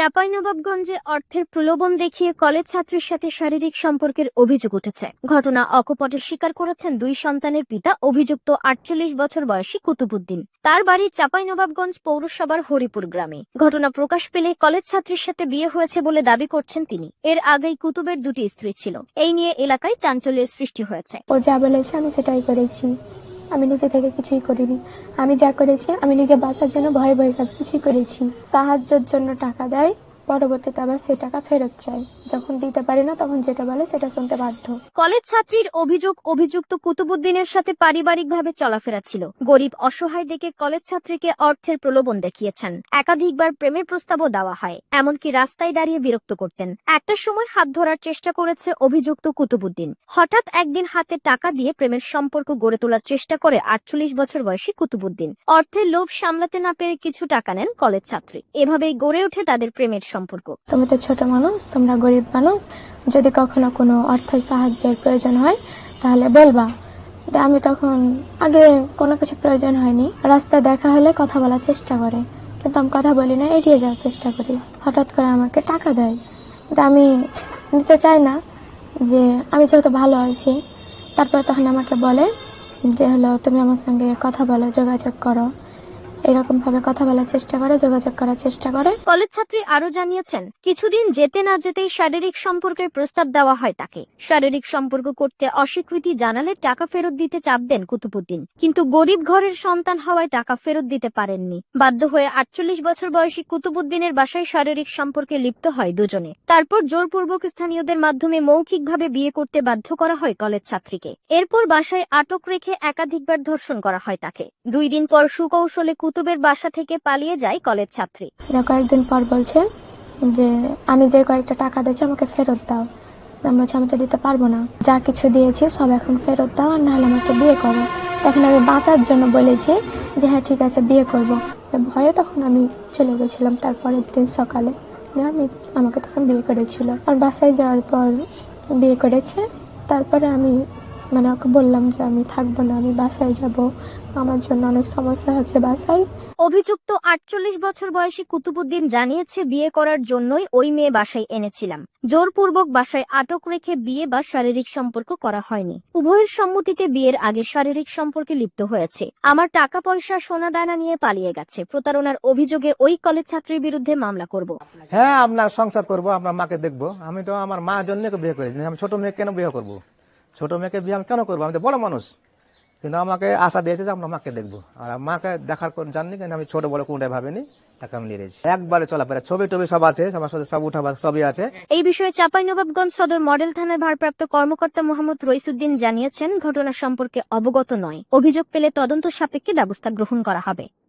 চাঁপাইনবাবগঞ্জে অর্থের প্রলোভন দেখিয়ে কলেজ ছাত্রীর সাথে শারীরিক সম্পর্কের অভিযোগ উঠেছে। ঘটনা অকপটে স্বীকার করেছেন দুই সন্তানের পিতা, অভিযুক্ত আটচল্লিশ বছর বয়সী কুতুবুদ্দিন তার বাড়ি চাঁপাইনবাবগঞ্জ পৌরসভার হরিপুর গ্রামে। ঘটনা প্রকাশ পেলে কলেজ ছাত্রীর সাথে বিয়ে হয়েছে বলে দাবি করছেন তিনি। এর আগেই কুতুবের দুটি স্ত্রী ছিল। এই নিয়ে এলাকায় চাঞ্চল্যের সৃষ্টি হয়েছে। ও যা বলেছে আমি সেটাই করেছি। আমি নিজে থেকে কিছুই করিনি। আমি যা করেছি, আমি নিজে বাঁচার জন্য ভয়ে ভয়ে সব কিছুই করেছি। সাহায্যের জন্য টাকা দেয়। পরবর্তীতে আবার সেই টাকা ফেরত চাই যখন দিতে পারি না, তখন যেটা বলে সেটা শুনতে বাধ্য। কলেজ ছাত্রীর অভিযোগ, অভিযুক্ত কুতুবুদ্দিনের সাথে পারিবারিকভাবে চলাফেরা ছিল। গরিব অসহায় দেখে কলেজ ছাত্রীকে অর্থের প্রলোভন দেখিয়েছেন। একাধিকবার প্রেমের প্রস্তাবও দেওয়া হয়, এমনকি রাস্তায় দাঁড়িয়ে বিরক্ত করতেন। একটা সময় হাত ধরার চেষ্টা করেছে অভিযুক্ত কুতুবুদ্দিন। হঠাৎ একদিন হাতে টাকা দিয়ে প্রেমের সম্পর্ক গড়ে তোলার চেষ্টা করে আটচল্লিশ বছর বয়সী কুতুবুদ্দিন। অর্থের লোভ সামলাতে না পেরে কিছু টাকা নেন কলেজ ছাত্রী। এভাবেই গড়ে ওঠে তাদের প্রেমের সম্পর্ক। তুমি তো ছোট মানুষ, তোমরা গরিব মানুষ। যদি কখনো কোনো অর্থ সাহায্যের প্রয়োজন হয়, তাহলে বলবা। আমি তখন আগে কোনো কিছু প্রয়োজন হয়নি। রাস্তায় দেখা হলে কথা বলার চেষ্টা করে। কিন্তু আমি কথা বলি না, এড়িয়ে যাওয়ার চেষ্টা করি। হঠাৎ করে আমাকে টাকা দেয়। কিন্তু আমি নিতে চাই না যে আমি যেহেতু ভালো আছি, তারপর তখন আমাকে বলে যে হলো তুমি আমার সঙ্গে কথা বলো, যোগাযোগ করো। এরকম ভাবে কথা বলার চেষ্টা করে, যোগাযোগ করার চেষ্টা করে। কলেজ ছাত্রী আরও জানিয়েছেন, কিছুদিন যেতে না যেতেই শারীরিক সম্পর্কের প্রস্তাব দেওয়া হয় তাকে। শারীরিক সম্পর্ক করতে অস্বীকৃতি জানালে টাকা ফেরত দিতে চাপ দেন কুতুবুদ্দিন। কিন্তু গরিব ঘরের সন্তান হওয়ায় টাকা ফেরত দিতে পারেননি। বাধ্য হয়ে আটচল্লিশ বছর বয়সী কুতুবুদ্দিনের বাসায় শারীরিক সম্পর্কে লিপ্ত হয় দুজনে। তারপর জোরপূর্বক স্থানীয়দের মাধ্যমে মৌখিকভাবে বিয়ে করতে বাধ্য করা হয় কলেজ ছাত্রীকে। এরপর বাসায় আটক রেখে একাধিকবার ধর্ষণ করা হয় তাকে। দুই দিন পর সুকৌশলে কুতুবের বাসা থেকে পালিয়ে যায় কলেজ ছাত্রী। কয়েকদিন পর বলছে যে, আমি যে কয়েকটা টাকা দিয়েছি, আমাকে ফেরত দাও। আমি বলছি, আমি তো দিতে পারব না। যা কিছু দিয়েছি, সব এখন ফেরত দাও, আর নাহলে আমাকে বিয়ে করো। তখন আমি বাঁচার জন্য বলেছি যে হ্যাঁ ঠিক আছে, বিয়ে করব। ভয়ে তখন আমি চলে গেছিলাম তারপরের দিন সকালে। আমি, আমাকে তখন বিয়ে করেছিল। আর বাসায় যাওয়ার পর বিয়ে করেছে। তারপরে আমি মানে ওকে বললাম যে আমি থাকব না আমি বাসায় যাব। আমার জন্য অনেক সমস্যা হচ্ছে বাসায়। অভিযুক্ত আটচল্লিশ বছর বয়সী কুতুবুদ্দিন জানিয়েছে বিয়ে করার জন্যই ওই মেয়ে বাসায় এনেছিলাম। জোরপূর্বক বাসায় আটক রেখে বিয়ে বা শারীরিক সম্পর্ক করা হয়নি। উভয়ের সম্মতিতে বিয়ের আগে শারীরিক সম্পর্কে লিপ্ত হয়েছে। আমার টাকা পয়সা সোনা দানা নিয়ে পালিয়ে গেছে। প্রতারণার অভিযোগে ওই কলেজ ছাত্রীর বিরুদ্ধে মামলা করব। হ্যাঁ আপনার সংসার করব আপনার মাকে দেখব। আমি তো আমার মা জন্য বিয়ে করেছি আমি ছোট মেয়ে কেন বিয়ে করব? ছোট মেয়েকে বিয়ে আমি কেন করব? আমি তো বড় মানুষ। কিন্তু আমাকে আশা দিয়েছে যে আমরা মাকে দেখব। আর মাকে দেখার কোন জাননি, কিন্তু আমি ছোট বড় কোনটাই ভাবিনি। জানিয়েছেন, ঘটনা সম্পর্কে অবগত নয়। অভিযোগ পেলে তদন্ত সাপেক্ষে ব্যবস্থা গ্রহণ করা হবে।